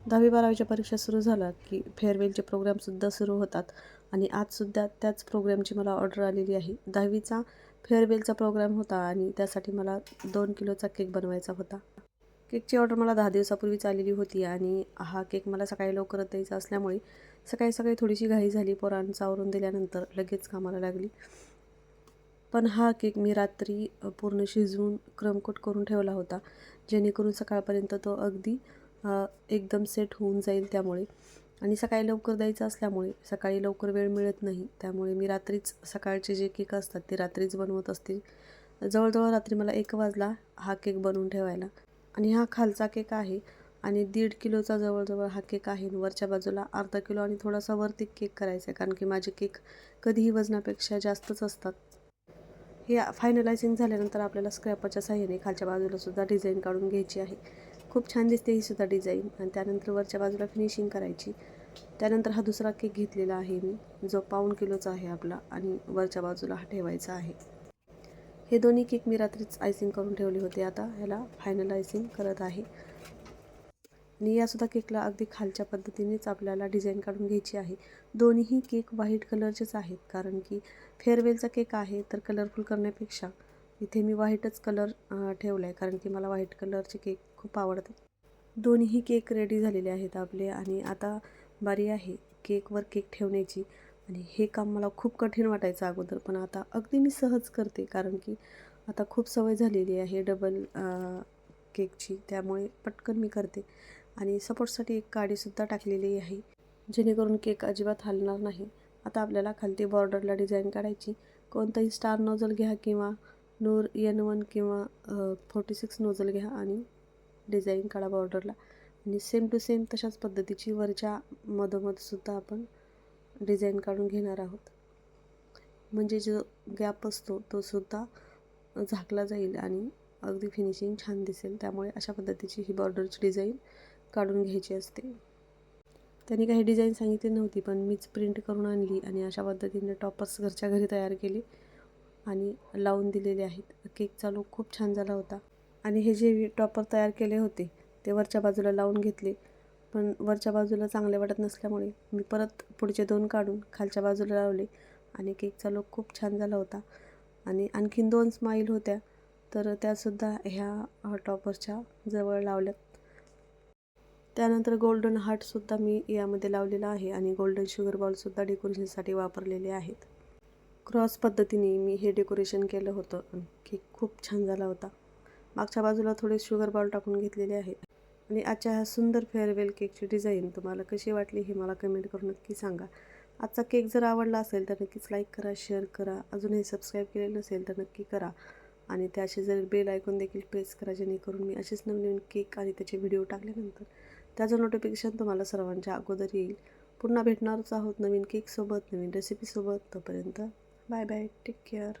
दहावी बारावीच्या परीक्षा सुरू झाल्या की फेअरवेलचे प्रोग्रामसुद्धा सुरू होतात. आणि आजसुद्धा त्याच प्रोग्रामची मला ऑर्डर आलेली आहे. दहावीचा फेअरवेलचा प्रोग्राम होता आणि त्यासाठी मला दोन किलोचा केक बनवायचा होता. केकची ऑर्डर मला दहा दिवसापूर्वीच आलेली होती आणि हा केक मला सकाळी लवकरच द्यायचा असल्यामुळे सकाळी सकाळी थोडीशी घाई झाली. पोरांचा आवरून दिल्यानंतर लगेच कामाला लागली. पण हा केक मी रात्री पूर्ण शिजवून क्रमकोट करून ठेवला होता जेणेकरून सकाळपर्यंत तो अगदी एकदम सेट होऊन जाईल त्यामुळे. आणि सकाळी लवकर द्यायचं असल्यामुळे सकाळी लवकर वेळ मिळत नाही. त्यामुळे मी रात्रीच सकाळचे जे केक असतात ते रात्रीच बनवत असते जवळजवळ रात्री मला एक वाजला हा केक बनवून ठेवायला. आणि हा खालचा केक आहे आणि दीड किलोचा जवळजवळ हा केक आहे. वरच्या बाजूला अर्धा किलो आणि थोडासा वरती केक करायचा आहे. कारण की माझे केक कधीही वजनापेक्षा जास्तच असतात. हे फायनलायझिंग झाल्यानंतर आपल्याला स्क्रॅपरच्या साह्याने खालच्या बाजूला सुद्धा डिझाईन काढून घ्यायची आहे. खूप छान दिसते ही सुद्धा डिझाईन. आणि त्यानंतर वरच्या बाजूला फिनिशिंग करायची. त्यानंतर हा दुसरा केक घेतलेला आहे मी. जो पाऊण किलोचा आहे आपला आणि वरच्या बाजूला हा ठेवायचा आहे. हे दोन्ही केक मी रात्रीच आयसिंग करून ठेवले होते आता. ह्याला फायनल आयसिंग करत आहे. आणि यासुद्धा केकला अगदी खालच्या पद्धतीनेच आपल्याला डिझाईन काढून घ्यायची आहे. दोन्हीही केक व्हाईट कलरचेच आहेत. कारण की फेअरवेलचा केक आहे तर कलरफुल करण्यापेक्षा इथे मी व्हाईटच कलर ठेवला आहे कारण की मला व्हाईट कलरचे केक खूप आवडतात. दोन्ही केक रेडी झालेले आहेत आपले आणि आता बारी आहे केकवर केक ठेवण्याची. आणि हे काम मला खूप कठीण वाटायचं अगोदर पण आता अगदी मी सहज करते कारण की आता खूप सवय झालेली आहे डबल केकची. त्यामुळे पटकन मी करते. आणि सपोर्टसाठी एक काडीसुद्धा टाकलेली आहे जेणेकरून केक अजिबात हलणार नाही. आता आपल्याला खालती बॉर्डरला डिझाईन काढायची. कोणताही स्टार नोजल घ्या किंवा नूर एन वन किंवा फोर्टी सिक्स नोजल घ्या आणि डिझाईन काढा बॉर्डरला आणि सेम टू सेम तशाच पद्धतीची वरच्या मधोमधसुद्धा आपण डिझाईन काढून घेणार आहोत. म्हणजे जो गॅप असतो तो सुद्धा झाकला जाईल आणि अगदी फिनिशिंग छान दिसेल. त्यामुळे अशा पद्धतीची ही बॉर्डरची डिझाईन काढून घ्यायची असते. त्यांनी काही डिझाईन सांगितली नव्हती पण मीच प्रिंट करून आणली आणि अशा पद्धतीने टॉपर्स घरच्या घरी तयार केले आणि लावून दिलेले आहेत. केकचा लूक खूप छान झाला होता. आणि हे जे टॉपर तयार केले होते ते वरच्या बाजूला लावून घेतले. पण वरच्या बाजूला चांगले वाटत नसल्यामुळे मी परत पुढचे दोन काढून खालच्या बाजूला लावले आणि केकचा लूक खूप छान झाला होता. आणि आणखीन दोन स्माईल होत्या तर त्यासुद्धा ह्या टॉपरच्या जवळ लावल्यात. त्यानंतर गोल्डन हार्टसुद्धा मी यामध्ये लावलेला आहे आणि गोल्डन शुगर बॉलसुद्धा डेकोरेशनसाठी वापरलेले आहेत. क्रॉस पद्धतीने मी हे डेकोरेशन केलं होतं केक खूप छान झाला होता. मागच्या बाजूला थोडे शुगर बॉल टाकून घेतलेले आहेत. आणि आजच्या ह्या सुंदर फेअरवेल केकची डिझाईन तुम्हाला कशी वाटली हे मला कमेंट करून नक्की सांगा. आजचा केक जर आवडला असेल तर नक्कीच लाईक करा शेअर करा. अजूनही सबस्क्राईब केलेलं नसेल तर नक्की करा. आणि त्याचे जर बेल ऐकून देखील प्रेस करा जेणेकरून मी असेच नवीन केक आणि त्याचे व्हिडिओ टाकल्यानंतर त्याचं नोटिफिकेशन तुम्हाला सर्वांच्या अगोदर येईल. पुन्हा भेटणारच आहोत नवीन केकसोबत नवीन रेसिपीसोबत तोपर्यंत बाय बाय टेक केअर